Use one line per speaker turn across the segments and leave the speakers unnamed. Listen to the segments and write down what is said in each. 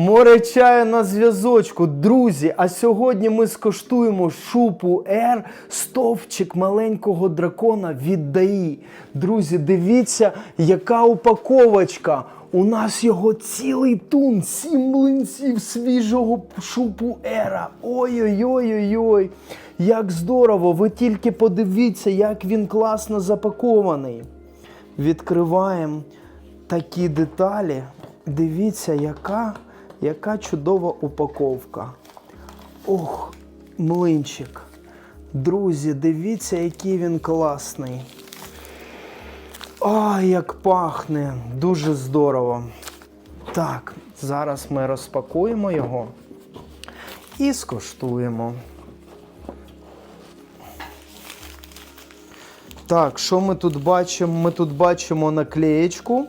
Море чаю на зв'язочку. Друзі, а сьогодні ми скоштуємо шупу Р стовпчик маленького дракона від ДАІ. Друзі, дивіться, яка упаковочка. У нас його цілий тун, сім млинців свіжого шупу Ера. Ой-ой-ой-ой-ой. Як здорово! Ви тільки подивіться, як він класно запакований. Відкриваємо такі деталі. Дивіться, яка, яка чудова упаковка. Ох, млинчик. Друзі, дивіться, який він класний. Ой, як пахне! Дуже здорово. Так, зараз ми розпакуємо його і скоштуємо. Так, що ми тут бачимо? Ми тут бачимо наклеєчку.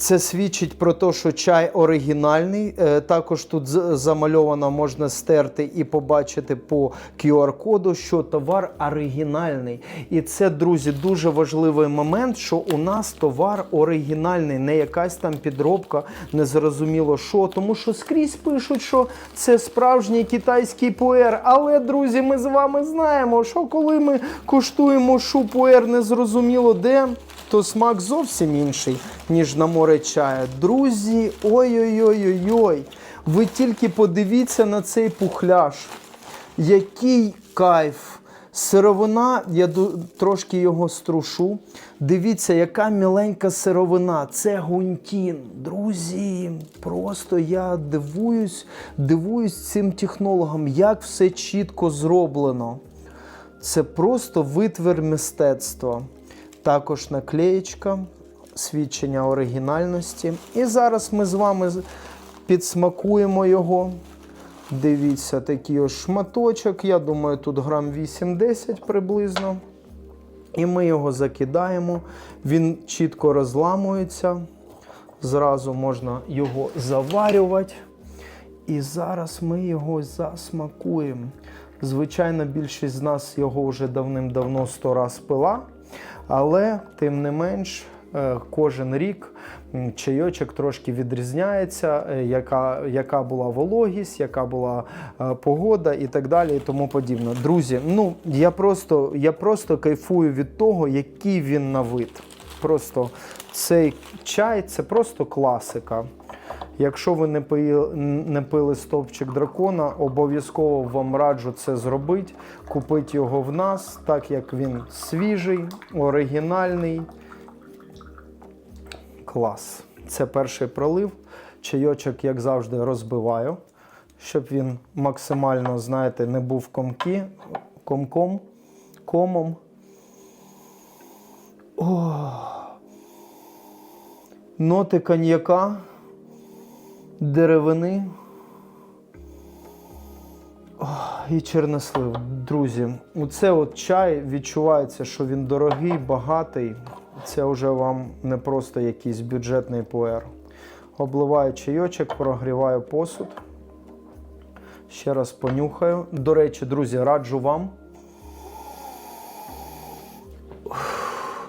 Це свідчить про те, що чай оригінальний. Е, Також тут замальовано можна стерти і побачити по QR-коду, що товар оригінальний. І це, друзі, дуже важливий момент, що у нас товар оригінальний, не якась там підробка, незрозуміло що. Тому що скрізь пишуть, що це справжній китайський пуер. Але, друзі, ми з вами знаємо, що коли ми куштуємо шупуер незрозуміло де то смак зовсім інший, ніж на море чая. Друзі, ой-ой-ой-ой-ой. Ви тільки подивіться на цей пухляж. Який кайф! Сировина, я трошки його струшу. Дивіться, яка міленька сировина. Це гунтін. Друзі, просто я дивуюсь, дивуюсь цим технологам, як все чітко зроблено. Це просто витвір мистецтва. Також наклеєчка, свідчення оригінальності. І зараз ми з вами підсмакуємо його. Дивіться, такий ось шматочок. Я думаю, тут грам 8-10 приблизно. І ми його закидаємо. Він чітко розламується. Зразу можна його заварювати. І зараз ми його засмакуємо. Звичайно, більшість з нас його вже давним-давно сто раз пила, але тим не менш, е, кожен рік чайочок трошки відрізняється, е, яка, яка була вологість, яка була е, погода і так далі, і тому подібне. Друзі, ну я просто, я просто кайфую від того, який він на вид. Просто цей чай це просто класика. Якщо ви не пили, не пили стовпчик дракона, обов'язково вам раджу це зробити. Купити його в нас, так як він свіжий, оригінальний. Клас. Це перший пролив. Чайочок, як завжди, розбиваю, щоб він максимально, знаєте, не був комки, комком, комом. О! Ноти коньяка деревини і чернослив. Друзі, оце от чай відчувається, що він дорогий, багатий. Це вже вам не просто якийсь бюджетний пуер. Обливаю чайочок, прогріваю посуд. Ще раз понюхаю. До речі, друзі, раджу вам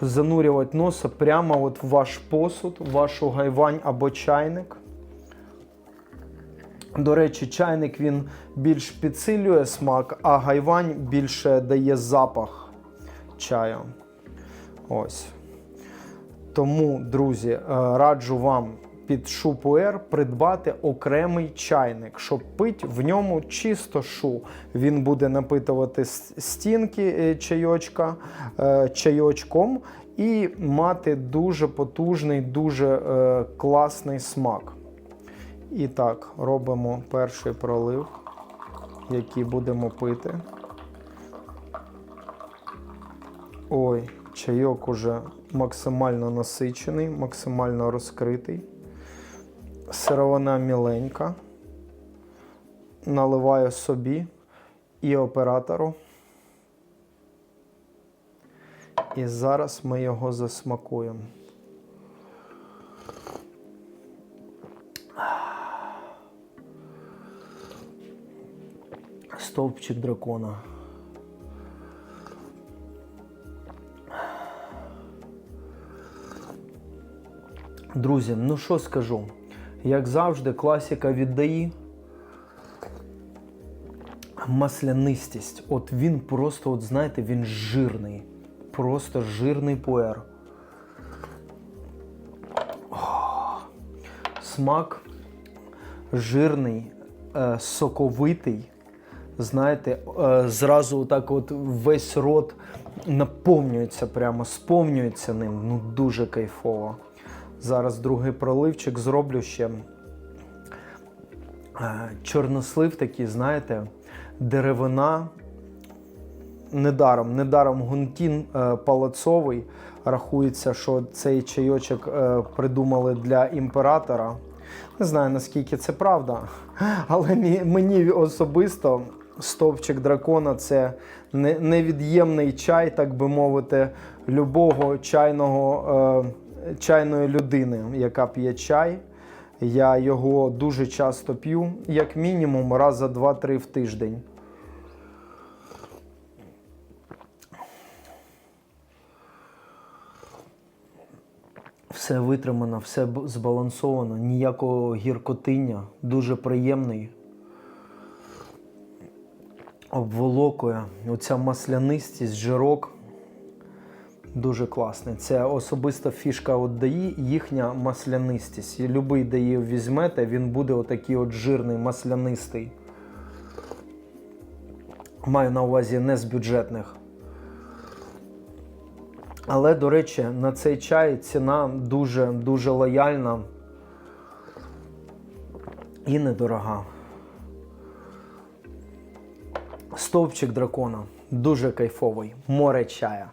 занурювати носа прямо от в ваш посуд, в вашу гайвань або чайник. До речі, чайник він більш підсилює смак, а гайвань більше дає запах чаю. Ось. Тому, друзі, е, раджу вам під шупуер придбати окремий чайник, щоб пити в ньому чисто шу. Він буде напитувати стінки е, чайочка, е, чайочком і мати дуже потужний, дуже класний смак. І так, робимо перший пролив, який будемо пити. Ой, чайок уже максимально насичений, максимально розкритий. Сировина міленька. Наливаю собі і оператору. І зараз ми його засмакуємо. Стовпчик дракона. Друзі, ну що скажу? Як завжди, класіка віддає. Маслянистість. От він просто, от знаєте, він жирний. Просто жирний пуер. Смак жирний, е, соковитий. Знаєте, е, зразу так от весь рот наповнюється прямо, сповнюється ним. Ну дуже кайфово. Зараз другий проливчик зроблю ще. Е, Чорнослив такий, знаєте, деревина. Недаром, недаром гунтін палацовий. Рахується, що цей чайочок придумали для імператора. Не знаю наскільки це правда, але мені особисто стовпчик дракона це невід'ємний чай, так би мовити, любого чайного, е, чайної людини, яка п'є чай. Я його дуже часто п'ю, як мінімум раз за 2-3 в тиждень. Все витримано, все збалансовано, ніякого гіркотиння, дуже приємний. Обволокує. Оця маслянистість, жирок. Дуже класний. Це особиста фішка от даї, їхня маслянистість. І Любий дає візьмете, він буде отакий от жирний, маслянистий. Маю на увазі не з бюджетних. Але, до речі, на цей чай ціна дуже дуже лояльна і недорога. Стовпчик дракона дуже кайфовий. Море чая.